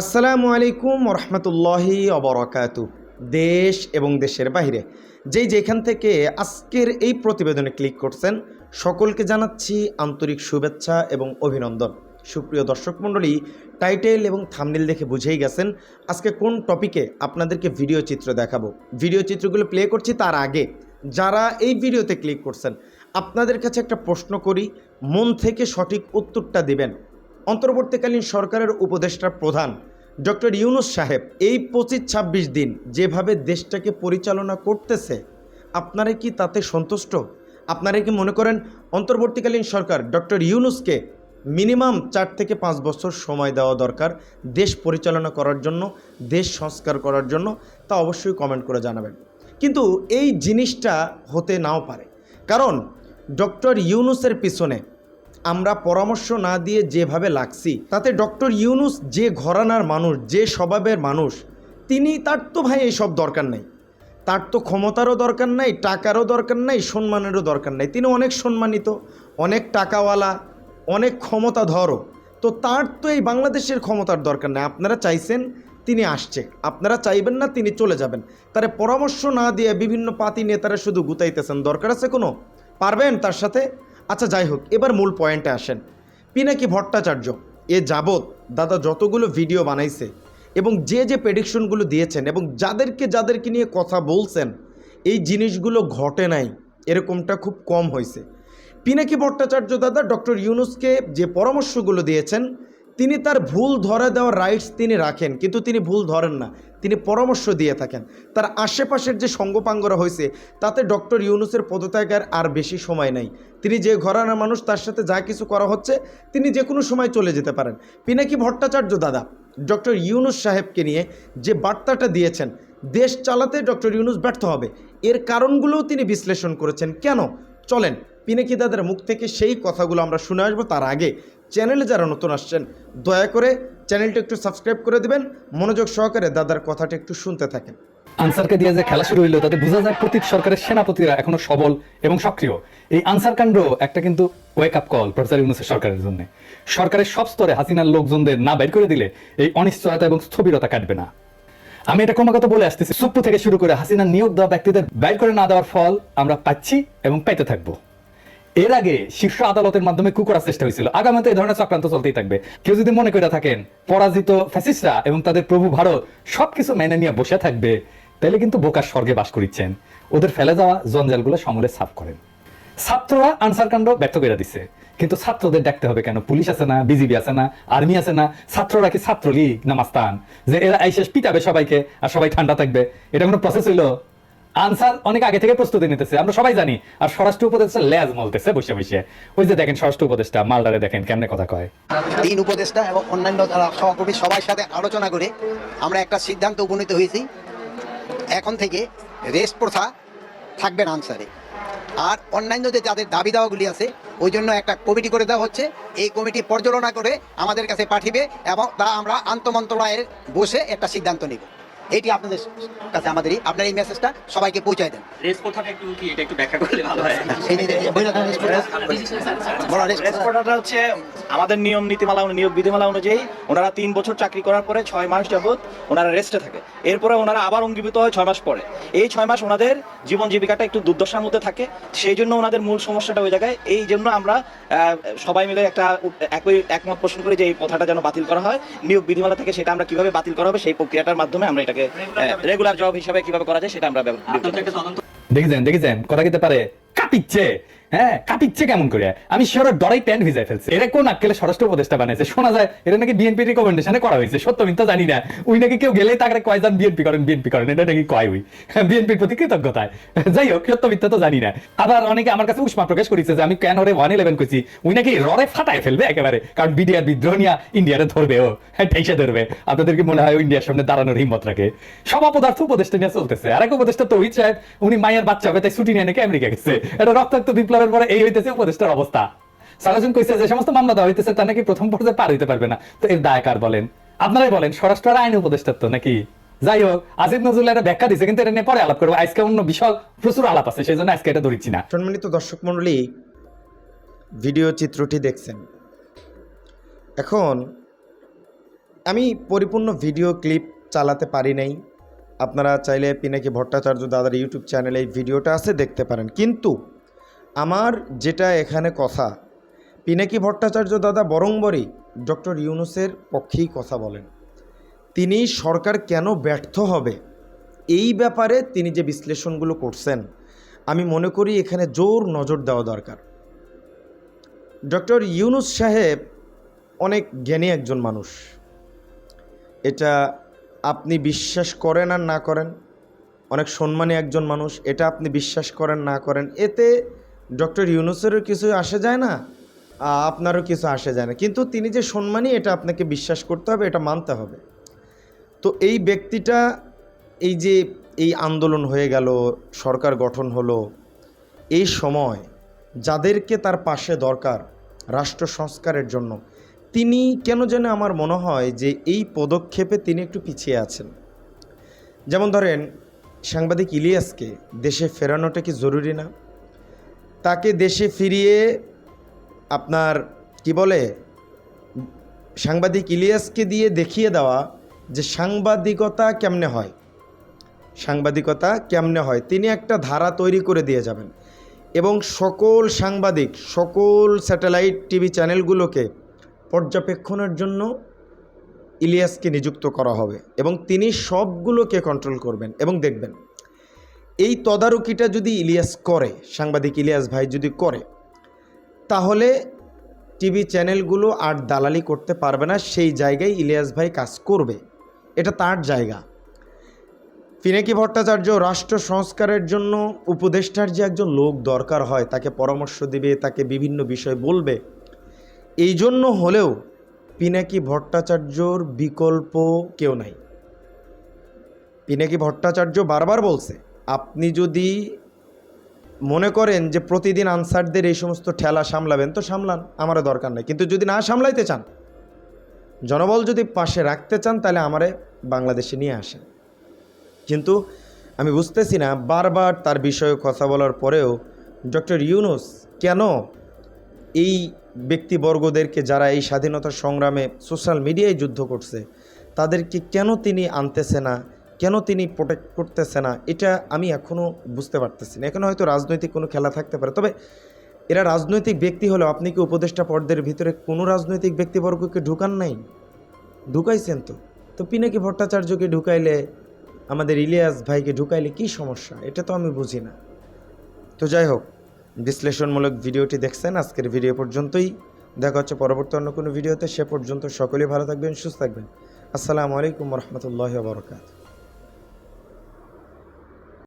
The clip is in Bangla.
আসসালামু আলাইকুম রহমতুল্লাহি অবরকাত দেশ এবং দেশের বাইরে যেই যেখান থেকে আজকের এই প্রতিবেদনে ক্লিক করছেন, সকলকে জানাচ্ছি আন্তরিক শুভেচ্ছা এবং অভিনন্দন। সুপ্রিয় দর্শক মণ্ডলী টাইটেল এবং থামনিল দেখে বুঝেই গেছেন আজকে কোন টপিকে আপনাদেরকে ভিডিও চিত্র দেখাবো। ভিডিও চিত্রগুলো প্লে করছি তার আগে। যারা এই ভিডিওতে ক্লিক করছেন, আপনাদের কাছে একটা প্রশ্ন করি, মন থেকে সঠিক উত্তরটা দিবেন। অন্তর্বর্তীকালীন সরকারের উপদেষ্টা প্রধান ডক্টর ইউনুস সাহেব, এই পঁচিশ ছাব্বিশ দিন যেভাবে দেশটাকে পরিচালনা করতেছে আপনারা কি তাতে সন্তুষ্ট? আপনারা কি মনে করেন অন্তর্বর্তীকালীন সরকার ডক্টর ইউনুসকে মিনিমাম চার থেকে পাঁচ বছর সময় দেওয়া দরকার দেশ পরিচালনা করার জন্য, দেশ সংস্কার করার জন্য? তা অবশ্যই কমেন্ট করে জানাবেন। কিন্তু এই জিনিসটা হতে নাও পারে। কারণ ডক্টর ইউনুসের পিছনে আমরা পরামর্শ না দিয়ে যেভাবে লাগছি, তাতে ডক্টর ইউনুস যে ঘরানার মানুষ, যে স্বভাবের মানুষ, তিনি, তার তো ভাই এইসব দরকার নেই। তার তো ক্ষমতারও দরকার নাই, টাকারও দরকার নাই, সম্মানেরও দরকার নাই। তিনি অনেক সম্মানিত, অনেক টাকাওয়ালা, অনেক ক্ষমতাধরও তো তার তো এই বাংলাদেশের ক্ষমতার দরকার নেই। আপনারা চাইছেন তিনি আসছে। আপনারা চাইবেন না তিনি চলে যাবেন। তারে পরামর্শ না দিয়ে বিভিন্ন পাতি নেতারা শুধু গুতাইতেছেন। দরকার আছে কোনো? পারবেন তার সাথে? আচ্ছা যাই হোক, এবার মূল পয়েন্টে আসেন। পিনাকি ভট্টাচার্য, এ যাবৎ দাদা যতগুলো ভিডিও বানাইছে এবং যে যে প্রেডিকশনগুলো দিয়েছেন এবং যাদেরকে যাদেরকে নিয়ে কথা বলছেন, এই জিনিসগুলো ঘটে নাই, এরকমটা খুব কম হয়েছে পিনাকি ভট্টাচার্য দাদা ডক্টর ইউনুসকে যে পরামর্শগুলো দিয়েছেন তিনি তার ভুল ধরে দেওয়ার রাইটস তিনি রাখেন, কিন্তু তিনি ভুল ধরেন না। তিনি পরামর্শ দিয়ে থাকেন। তার আশেপাশের যে সঙ্গপাঙ্গরা হয়েছে, তাতে ডক্টর ইউনুসের পদত্যাগের আর বেশি সময় নাই। তিনি যে ঘরানার মানুষ, তার সাথে যা কিছু করা হচ্ছে, তিনি যে কোনো সময় চলে যেতে পারেন। পিনাকি ভট্টাচার্য দাদা, ডক্টর ইউনুস সাহেবকে নিয়ে যে বার্তাটা দিয়েছেন, দেশ চালাতে ডক্টর ইউনুস ব্যর্থ হবে। এর কারণগুলোও তিনি বিশ্লেষণ করেছেন। কেন? চলেন, পিনাকি দাদার মুখ থেকে সেই কথাগুলো আমরা শুনে আসব, তার আগে চ্যানেলে যারা নতুন আসছেন, দয়া করে চ্যানেলটা একটু সাবস্ক্রাইব করে দিবেন। মনোযোগ সহকারে দাদার কথাটা একটু শুনতে থাকেন। আনসারকে দিয়ে যে খেলা শুরু হইল, তাতে বোঝা যায় প্রতীক সরকারের সেনাপতিরা এখনও সবল এবং সক্রিয়। এই আনসার কাণ্ড একটা কিন্তু ওয়েক আপ কল প্রফেসর ইউনুসের সরকারের জন্য। সরকারের সব স্তরে হাসিনার লোকজনদের না বের করে দিলে এই অনিশ্চয়তা এবং স্থবিরতা কাটবে না। আমি এটা ক্রমাগত বলে আসতেছি সুপ্পু থেকে শুরু করে হাসিনার নিয়োগ দেওয়া ব্যক্তিদের বের করে না দেওয়ার ফল আমরা পাচ্ছি এবং পাইতে থাকব। এর আগে শীর্ষ আদালতের মাধ্যমে কু করার চেষ্টা হয়েছিল। আগামীতে এই ধরনের চক্রান্ত চলতেই থাকবে। কেউ যদি মনে করে থাকেন, পরাজিত ফ্যাসিস্টরা এবং তাদের প্রভু ভারত সবকিছু মেনে নিয়ে বসে থাকবে, তাহলে কিন্তু বোকার স্বর্গে বাস করিচ্ছেন। ওদের ফেলে যাওয়া জঞ্জালগুলো সমলে সাফ করেন। ছাত্ররা আনসার কাণ্ড ব্যর্থ করে দিচ্ছে কিন্তু ছাত্রদের ডাকতে হবে কেন? পুলিশ আছে না? বিজিবি আছে না? আর্মি আছে না? ছাত্ররা কি ছাত্রলীগ না মাস্তান? যে এরা আইসেস পিটাবে সবাইকে আর সবাই ঠান্ডা থাকবে। এটা কোনো প্রসেস হইল? আনসার অনেক আগে থেকে প্রস্তুতি নিতেছে, আমরা সবাই জানি। আর স্বরাষ্ট্র উপদেষ্টা লেজ মলতেছে বসে বসে। ওই যে দেখেন স্বরাষ্ট্র উপদেষ্টা, মালদারে দেখেন কেমনে কথা কয়। তিন উপদেষ্টা এবং অন্যান্য যারা সহকর্মী সবার সাথে আলোচনা করে আমরা একটা সিদ্ধান্ত উপনীত হয়েছি। এখন থেকে রেস্ট প্রথা থাকবে না আনসারে। আর অন্যান্য যে যাদের দাবি দাওয়াগুলি আছে, ওই জন্য একটা কমিটি করে দেওয়া হচ্ছে। এই কমিটি পর্যালোচনা করে আমাদের কাছে পাঠিবে এবং তা আমরা আন্তমন্ত্রণালয়ের বসে একটা সিদ্ধান্ত নিব। এটি আপনাদের কাছে আমাদের আপনার এই মেসেজটা সবাইকে পৌঁছায় দেন। রেস কথাটা একটু কি? এটা একটু ব্যাখ্যা করলে ভালো হয়। রেস। হচ্ছে আমাদের নিয়ম নীতিমালা নিয়োগ বিধিমালা অনুযায়ী ওনারা তিন বছর চাকরি করার পরে ছয় মাস যাবত ওনারা রেস্টে থাকে। এরপরে ওনারা আবার অঙ্গীভূত হয় ছয় মাস পরে। এই ছয় মাস ওনাদের জীবন জীবিকাটা একটু দুর্দশার মধ্যে থাকে। সেই জন্য ওনাদের মূল সমস্যাটা ওই জায়গায়। এই জন্য আমরা সবাই মিলে একটা একই একমত পোষণ করি যে এই কথাটা যেন বাতিল করা হয়। নিয়োগ বিধিমালা থেকে সেটা আমরা কীভাবে বাতিল করা হবে সেই প্রক্রিয়াটার মাধ্যমে আমরা এটাকে রেগুলার জব হিসাবে কীভাবে করা যায় সেটা আমরা দেখেছেন দেখেছেন? কথা কিতে পারে। কাঁপিচ্ছে। হ্যাঁ কাঁপিচ্ছে কেমন করে? আমি শিওর ডরাই প্যান্ট ভিজাই ফেলছে। এরা কোন আক্কেলে স্বরাষ্ট্র উপদেষ্টা বানাইছে। শোনা যায় এটা নাকি বিএনপি রিকমেন্ডেশনে করা হয়েছে। সত্য মিথ্যা জানি না। উই নাকি কেউ গেলে তাকে কয় যান বিএনপি করেন বিএনপি করেন, এটা নাকি কয় উই? বিএনপির প্রতি কৃতজ্ঞতায়। যাই হোক, সত্য, মিথ্যা তো জানি না। আবার অনেকে আমার কাছে উষ্মা প্রকাশ করেছে যে আমি কেন রে ওয়ান ইলেভেন করছি উই নাকি ররে ফাটায় ফেলবে একেবারে। কারণ বিডিআর বিদ্রোহ নিয়ে ইন্ডিয়ারে ধরবে ও। হ্যাঁ ঠেসে ধরবে। আপনাদের কি মনে হয় ইন্ডিয়ার সামনে দাঁড়ানোর হিম্মত রাখে? সব অপদার্থ উপদেষ্টা নিয়ে চলতেছে। আর এক উপদেষ্টা তো সাহেব, উনি মায়ের বাচ্চা হবে তাই ছুটি নিয়ে নাকি আমেরিকা গেছে। এটা রক্তাক্ত বিপ্লবের পরে এই হইতেছে উপদেষ্টার অবস্থা। সালাজুন কইছে যে সমস্ত মামলা দেওয়া হইতেছে তা নাকি প্রথম পর্যায়ে পার হইতে পারবে না। তো এর দায় কার বলেন? আপনারাই বলেন, স্বরাষ্ট্র আইন উপদেষ্টার তো নাকি? যাই হোক আসিফ নজরুল একটা ব্যাখ্যা দিছে, কিন্তু এটা নিয়ে পরে আলাপ করব। আজকে অন্য বিশাল প্রচুর আলাপ আছে, সেই জন্য আজকে এটা ধরিচ্ছি না। সম্মানিত দর্শক মণ্ডলী, ভিডিও চিত্রটি দেখছেন। এখন, আমি পরিপূর্ণ ভিডিও ক্লিপ চালাতে পারি নাই। আপনারা চাইলে পিনাকি ভট্টাচার্য দাদার ইউটিউব চ্যানেলে এই ভিডিওটা আছে, দেখতে পারেন। কিন্তু আমার যেটা এখানে কথা, পিনাকি ভট্টাচার্য দাদা বরংবরই ডক্টর ইউনুসের পক্ষেই কথা বলেন। তিনি সরকার কেন ব্যর্থ হবে? এই ব্যাপারে তিনি যে বিশ্লেষণগুলো করছেন, আমি মনে করি এখানে জোর নজর দেওয়া দরকার। ডক্টর ইউনুস সাহেব অনেক জ্ঞানী একজন মানুষ। এটা আপনি বিশ্বাস করেন আর না করেন, অনেক সম্মানী একজন মানুষ, এটা আপনি বিশ্বাস করেন না করেন, এতে ডক্টর ইউনুসেরও কিছু আসে যায় না আপনারও কিছু আসে যায় না। কিন্তু তিনি যে সম্মানী এটা আপনাকে বিশ্বাস করতে হবে, এটা মানতে হবে। তো এই ব্যক্তিটা এই যে এই আন্দোলন হয়ে গেল, সরকার গঠন হলো, এই সময় যাদেরকে তার পাশে দরকার রাষ্ট্র সংস্কারের জন্য, তিনি কেন যেন আমার মনে হয় যে এই পদক্ষেপে তিনি একটু পিছিয়ে আছেন। যেমন ধরেন, সাংবাদিক ইলিয়াসকে দেশে ফেরানোটা কি জরুরি না? তাকে দেশে ফিরিয়ে আপনার, কি বলে, সাংবাদিক ইলিয়াসকে দিয়ে দেখিয়ে দেওয়া যে সাংবাদিকতা কেমনে হয়। সাংবাদিকতা কেমনে হয়? তিনি একটা ধারা তৈরি করে দিয়ে যাবেন এবং সকল সাংবাদিক, সকল স্যাটেলাইট টিভি চ্যানেলগুলোকে পর্যবেক্ষণের জন্য ইলিয়াসকে নিযুক্ত করা হবে এবং তিনি সবগুলোকে কন্ট্রোল করবেন এবং দেখবেন। এই তদারকিটা যদি ইলিয়াস করে, সাংবাদিক ইলিয়াস ভাই যদি করে, তাহলে টিভি চ্যানেলগুলো আর দালালি করতে পারবে না, সেই জায়গায় ইলিয়াস ভাই কাজ করবে। এটা তার জায়গা। পিনাকি ভট্টাচার্য রাষ্ট্র সংস্কারের জন্য উপদেষ্টার যে একজন লোক দরকার হয়, তাকে পরামর্শ দিবে, তাকে বিভিন্ন বিষয় বলবে, এই জন্য হলেও পিনাকি ভট্টাচার্যর বিকল্প কেউ নাই। পিনাকি ভট্টাচার্য বারবার বলছে আপনি যদি মনে করেন যে প্রতিদিন আনসারদের এই সমস্ত ঠেলা সামলাবেন, তো সামলান, আমারও দরকার নেই। কিন্তু যদি না সামলাইতে চান, জনবল যদি পাশে রাখতে চান, তাহলে আমারে বাংলাদেশে নিয়ে আসেন। কিন্তু আমি বুঝতেছি না, বারবার তার বিষয়ে কথা বলার পরেও ডক্টর ইউনুস কেন এই ব্যক্তিবর্গদেরকে যারা এই স্বাধীনতা সংগ্রামে সোশ্যাল মিডিয়ায় যুদ্ধ করছে, তাদেরকে কেন তিনি আনতেছে না? কেন তিনি প্রোটেক্ট করতেছে না, এটা আমি এখনও বুঝতে পারতেছি না। এখানে হয়তো রাজনৈতিক কোনো খেলা থাকতে পারে। তবে এরা রাজনৈতিক ব্যক্তি হলেও আপনি কি উপদেষ্টা পর্দের ভিতরে কোনো রাজনৈতিক ব্যক্তিবর্গকে ঢুকান নাই? ঢুকাইছেন তো। তো পিনাকি ভট্টাচার্যকে ঢুকাইলে, আমাদের ইলিয়াস ভাইকে ঢুকাইলে কি সমস্যা? এটা তো আমি বুঝি না। তো যাই হোক, বিশ্লেষণমূলক ভিডিওটি দেখছেন। আজকের ভিডিও পর্যন্তই। দেখা হচ্ছে পরবর্তী অন্য কোনো ভিডিওতে। সে পর্যন্ত সকলেই ভালো থাকবেন, সুস্থ থাকবেন। আসসালামু আলাইকুম রহমতুল্লাহ বরকাত